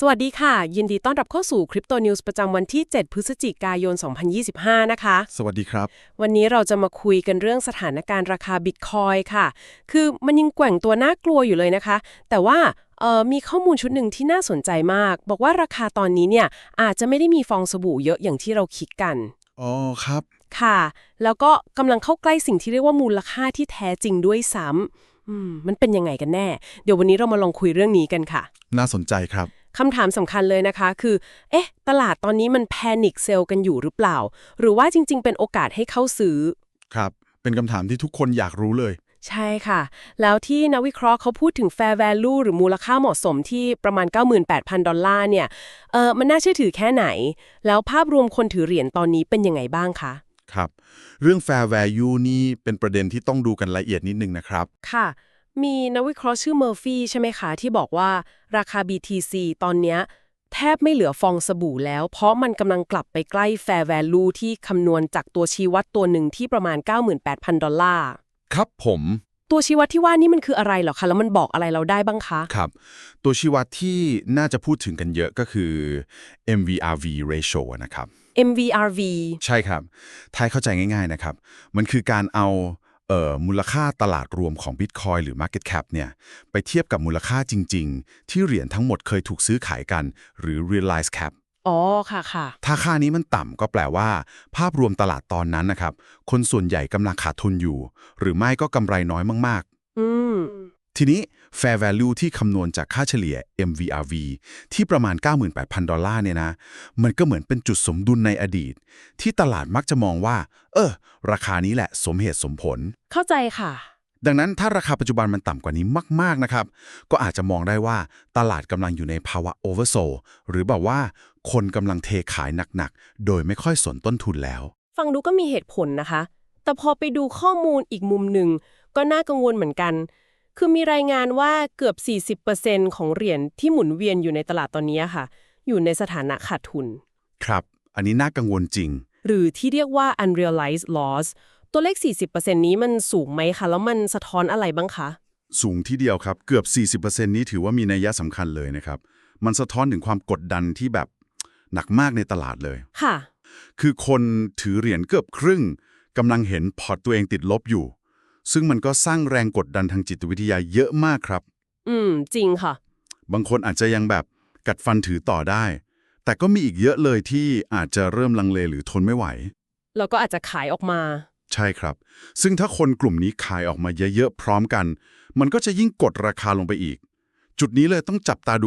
สวัสดีค่ะ ยินดีต้อนรับเข้าสู่คริปโตนิวส์ประจำวันที่ 7 พฤศจิกายน 2025 นะคะ สวัสดีครับ วันนี้เราจะมาคุยกันเรื่องสถานการณ์ราคาบิตคอยค่ะ คือมันยังแกว่งตัวน่ากลัวอยู่เลยนะคะ แต่ว่าเอ่อมีข้อมูลชุดหนึ่งที่น่าสนใจมาก บอกว่าราคาตอนนี้เนี่ยอาจจะไม่ได้มีฟองสบู่เยอะอย่างที่เราคิดกันอ๋อครับ ค่ะ แล้วก็กำลังเข้าใกล้สิ่งที่เรียกว่ามูลค่าที่แท้จริงด้วยซ้ำอืมมันเป็นยังไงกันแน่ เดี๋ยววันนี้เรามาลองคุยเรื่องนี้กันค่ะ น่าสนใจครับ คำถามสำคัญเลยนะคะคือ เอ๊ะ ตลาดตอนนี้มันแพนิคเซลกันอยู่หรือเปล่า หรือว่าจริง ๆ เป็นโอกาสให้เข้าซื้อ ครับ เป็นคำถามที่ทุกคนอยากรู้เลย ใช่ค่ะ แล้วที่นักวิเคราะห์เขาพูดถึง fair value หรือมูลค่าเหมาะสมที่ประมาณ 98,000 ดอลลาร์เนี่ย เออมันน่าเชื่อถือแค่ไหน แล้วภาพรวมคนถือเหรียญตอนนี้เป็นยังไงบ้างคะครับ เรื่อง fair value นี่เป็นประเด็นที่ต้องดูกันละเอียดนิดนึงนะครับ ค่ะ มีนักวิเคราะห์ชื่อเมอร์ฟี่ใช่ไหมคะ ที่บอกว่าราคา BTC ตอนเนี้ยแทบไม่เหลือฟองสบู่แล้ว เพราะมันกำลังกลับไปใกล้ fair value ที่คำนวณจากตัวชี้วัดตัวหนึ่งที่ประมาณ 98,000 ดอลลาร์ ครับผม ตัวชี้วัดที่ว่านี่มันคืออะไรเหรอคะ แล้วมันบอกอะไรเราได้บ้างคะ ครับ ตัวชี้วัดที่น่าจะพูดถึงกันเยอะก็คือ MVRV ratio นะครับ MVRV ใช่ครับท้ายเข้าใจง่าย ๆนะครับ มันคือการเอาเอ่อ มูลค่าตลาดรวมของ Bitcoin หรือ Market Cap เนี่ยไปเทียบกับมูลค่าจริง ๆ ที่เหรียญทั้งหมดเคยถูกซื้อขายกัน หรือ realized cap อ๋อค่ะค่ะถ้าค่านี้มันต่ำก็แปลว่า ภาพรวมตลาดตอนนั้นนะครับ คนส่วนใหญ่กำลังขาดทุนอยู่ หรือไม่ก็กำไรน้อยมากอืมๆ ทีนี้ fair value ที่คำนวณจากค่าเฉลี่ย MVRV ที่ประมาณ 98,000 ดอลลาร์เนี่ยนะ มันก็เหมือนเป็นจุดสมดุลในอดีต ที่ตลาดมักจะมองว่า เออ ราคานี้แหละสมเหตุสมผล เข้าใจค่ะ ดังนั้นถ้าราคาปัจจุบันมันต่ำกว่านี้มาก ๆ นะครับ ก็อาจจะมองได้ว่าตลาดกำลังอยู่ในภาวะ oversold หรือแบบว่า คนกำลังเทขายหนัก ๆ โดยไม่ค่อยสนต้นทุนแล้ว ฟังดูก็มีเหตุผลนะคะ แต่พอไปดูข้อมูลอีกมุมหนึ่งก็น่ากังวลเหมือนกัน คือมีรายงานว่าเกือบ 40%ของเหรียญที่หมุนเวียนอยู่ในตลาดตอนนี้ค่ะ อยู่ในสถานะขาดทุน ครับ อันนี้น่ากังวลจริง หรือที่เรียกว่า unrealized loss ตัวเลข 40%นี้มันสูงไหมคะ แล้วมันสะท้อนอะไรบ้างคะ สูงที่เดียวครับ เกือบ 40%นี้ถือว่ามีนัยยะสำคัญเลยนะครับ มันสะท้อนถึงความกดดันที่แบบหนักมากในตลาดเลย ค่ะ คือคนถือเหรียญเกือบครึ่งกำลังเห็นพอร์ตตัวเองติดลบอยู่ ซึ่งมันก็สร้างแรงกดดันทางจิตวิทยาเยอะมากครับ อืม จริงค่ะ บางคนอาจจะยังแบบกัดฟันถือต่อได้ แต่ก็มีอีกเยอะเลยที่อาจจะเริ่มลังเลหรือทนไม่ไหว แล้วก็อาจจะขายออกมา ใช่ครับ ซึ่งถ้าคนกลุ่มนี้ขายออกมาเยอะๆพร้อมกัน มันก็จะยิ่งกดราคาลงไปอีก จุดนี้เลยต้องจับตาดู